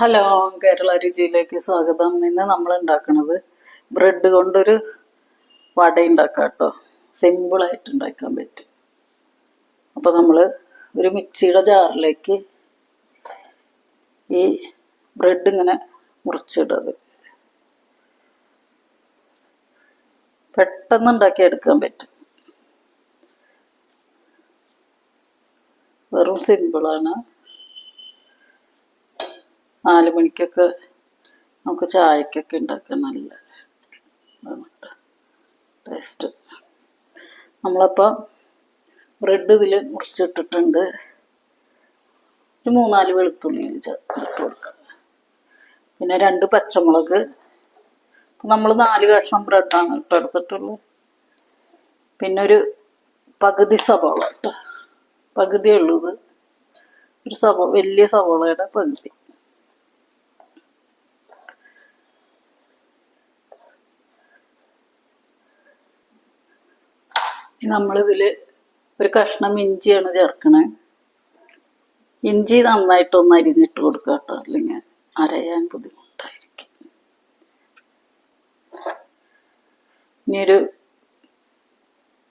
Hello Kerala രുചിയിലേക്ക് സ്വാഗതം. ഇന്ന് നമ്മൾ ഉണ്ടാക്കുന്നത് ബ്രെഡ് കൊണ്ടൊരു വട ഉണ്ടാക്കാം കേട്ടോ. സിമ്പിളായിട്ട് ഉണ്ടാക്കാൻ പറ്റും. അപ്പോൾ നമ്മൾ ഒരു മിക്സിയുടെ ജാറിലേക്ക് ഈ ബ്രെഡ് ഇങ്ങനെ മുറിച്ചിടത് പെട്ടെന്ന് ഉണ്ടാക്കി എടുക്കാൻ പറ്റും. വെറും സിമ്പിളാണ് നാല് മണിക്കൊക്കെ നമുക്ക് ചായക്കൊക്കെ ഉണ്ടാക്കാൻ നല്ല ടേസ്റ്റ് നമ്മളപ്പോൾ ബ്രെഡ് ഇതിൽ മുറിച്ചിട്ടിട്ടുണ്ട്. ഒരു മൂന്നാൽ വെളുത്തുള്ളി ഇട്ട് കൊടുക്കുക പിന്നെ രണ്ട് പച്ചമുളക്. നമ്മൾ നാല് കഷ്ണം ബ്രെഡാണ് ഇട്ട് എടുത്തിട്ടുള്ളൂ. പിന്നെ ഒരു പകുതി സവോള കേട്ടോ പകുതിയുള്ളത് ഒരു സവോ വലിയ സവോളയുടെ പകുതി. നമ്മളിതിൽ ഒരു കഷ്ണം ഇഞ്ചിയാണ് ചേർക്കണേ. ഇഞ്ചി നന്നായിട്ടൊന്ന് അരിഞ്ഞിട്ട് കൊടുക്കുക കേട്ടോ അല്ലെങ്കിൽ അരയാൻ ബുദ്ധിമുട്ടായിരിക്കും. ഇനി ഒരു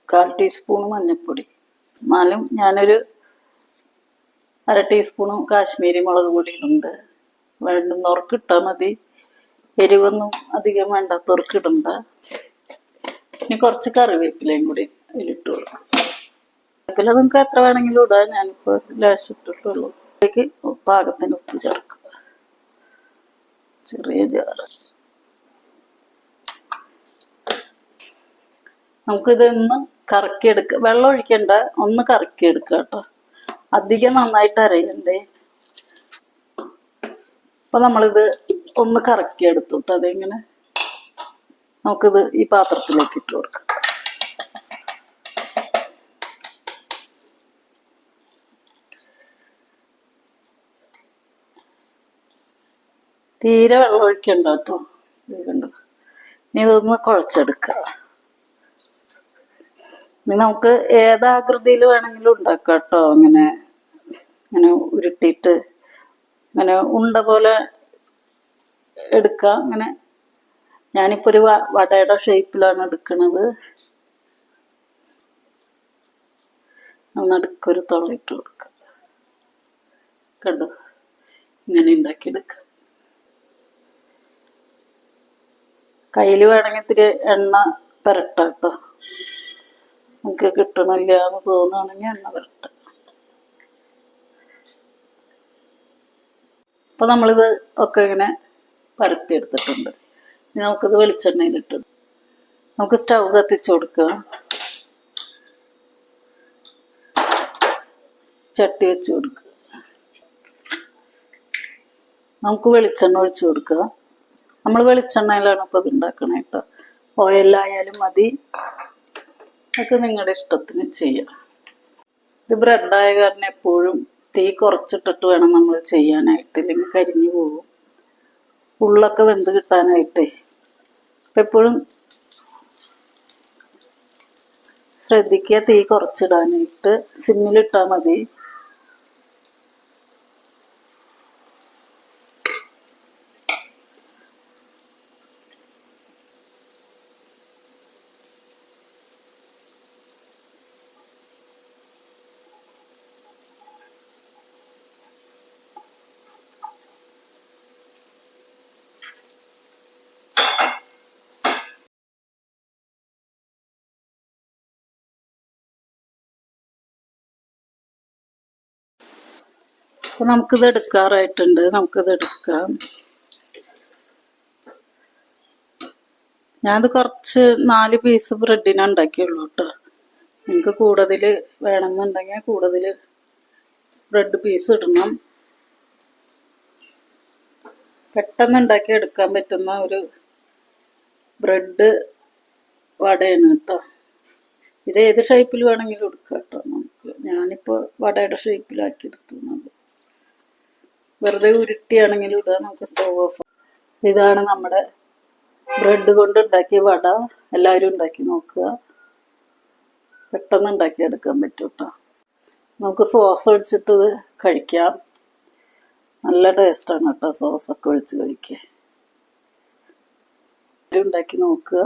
കാൽ ടീസ്പൂൺ മഞ്ഞൾപ്പൊടി. എന്നാലും ഞാനൊരു അര ടീസ്പൂണും കാശ്മീരി മുളക് പൊടി ഇടുന്നുണ്ട് വേണ്ടുന്നവർക്ക് ഇട്ടാൽ മതി. എരിവൊന്നും അധികം വേണ്ടാത്തവർക്ക് ഇടണ്ട. ഇനി കുറച്ച് കറിവേപ്പിലയും കൂടി കൊടുക്കും കറിവേപ്പില നിങ്ങൾക്ക് എത്ര വേണമെങ്കിലും ഇടാം. ഞാനിപ്പോൾ ലാസ് ഇട്ടിട്ടുള്ളൂ. അതിലേക്ക് പാകത്തിന് ഉപ്പ് ചേർക്കുക. ചെറിയ ജാറ് നമുക്കിതൊന്ന് കറക്കിയെടുക്കുക വെള്ളം ഒഴിക്കണ്ട. ഒന്ന് കറക്കിയെടുക്കുക കേട്ടോ. അധികം നന്നായിട്ട് അരയണ്ടേ. അപ്പൊ നമ്മളിത് ഒന്ന് കറക്കിയെടുത്തു കേട്ടോ. അതിങ്ങനെ? നമുക്കിത് ഈ പാത്രത്തിലേക്ക് ഇട്ട് കൊടുക്കാം. തീരെ വെള്ളം ഒഴിക്കണ്ട കേട്ടോ. ഇനി ഇതൊന്ന് കുഴച്ചെടുക്കുക നമുക്ക് ഏതാകൃതിയിൽ വേണമെങ്കിലും ഉണ്ടാക്കാം കേട്ടോ. അങ്ങനെ അങ്ങനെ ഉരുട്ടിയിട്ട് അങ്ങനെ ഉണ്ട പോലെ എടുക്കാം. അങ്ങനെ ഞാനിപ്പോൾ ഒരു വടയുടെ ഷേപ്പിലാണ് എടുക്കുന്നത് നടുക്കൊരു തുളയിട്ട് കൊടുക്കുക കണ്ടോ? ഇങ്ങനെ ഉണ്ടാക്കിയെടുക്കാം. കയ്യിൽ വേണമെങ്കിൽ ഇത്തിരി എണ്ണ പുരട്ടാം കേട്ടോ. നമുക്ക് കിട്ടണില്ല എന്ന് തോന്നുകയാണെങ്കിൽ എണ്ണ പുരട്ടാം. അപ്പൊ നമ്മളിത് ഒക്കെ ഇങ്ങനെ പരത്തി എടുത്തിട്ടുണ്ട് ഇനി നമുക്കിത് നമുക്ക് സ്റ്റൗ കത്തിച്ചു കൊടുക്കുക ചട്ടി വെച്ച് കൊടുക്കുക നമുക്ക് വെളിച്ചെണ്ണ ഒഴിച്ചു കൊടുക്കുക നമ്മൾ വെളിച്ചെണ്ണയിലാണ് ഇപ്പോൾ ഇത് കേട്ടോ ഓയിലായാലും മതി. അതൊക്കെ നിങ്ങളുടെ ഇഷ്ടത്തിന് ചെയ്യാം. ഇത് ബ്രെഡായ കാരണം എപ്പോഴും തീ കുറച്ചിട്ടിട്ട് വേണം നമ്മൾ ചെയ്യാനായിട്ട്. ഇല്ലെങ്കിൽ കരിഞ്ഞു പോകും. ഉള്ളൊക്കെ വെന്ത് കിട്ടാനായിട്ടേ. എപ്പോഴും ശ്രദ്ധിക്കുക തീ കുറച്ചിടാനായിട്ട്. സിമ്മിലിട്ടാൽ മതി. അപ്പൊ നമുക്കിത് എടുക്കാറായിട്ടുണ്ട്. നമുക്കിത് എടുക്കാം. ഞാനത് കുറച്ച് നാല് പീസ് ബ്രെഡിനെ ഉണ്ടാക്കിയുള്ളൂ കേട്ടോ നിങ്ങൾക്ക് കൂടുതൽ വേണമെന്നുണ്ടെങ്കിൽ കൂടുതൽ ബ്രെഡ് പീസ് ഇടണം. പെട്ടെന്ന് ഉണ്ടാക്കി എടുക്കാൻ പറ്റുന്ന ഒരു ബ്രെഡ് വടയാണ് കേട്ടോ ഇത് ഏത് ഷേപ്പിൽ വേണമെങ്കിലും എടുക്കാം കേട്ടോ നമുക്ക്. ഞാനിപ്പോൾ വടയുടെ ഷേപ്പിലാക്കി എടുത്തു വെറുതെ ഉരുട്ടിയാണെങ്കിലും ഇടുക നമുക്ക് സ്റ്റവ് ഓഫ് ഇതാണ് നമ്മുടെ ബ്രെഡ് കൊണ്ട് ഉണ്ടാക്കിയ വട. എല്ലാവരും ഉണ്ടാക്കി നോക്കുക. പെട്ടെന്ന് ഉണ്ടാക്കി എടുക്കാൻ പറ്റും കേട്ടോ നമുക്ക് സോസ് ഒഴിച്ചിട്ട് കഴിക്കാം. നല്ല ടേസ്റ്റാണ് കേട്ടോ സോസൊക്കെ ഒഴിച്ച് കഴിക്കുക ഉണ്ടാക്കി നോക്കുക.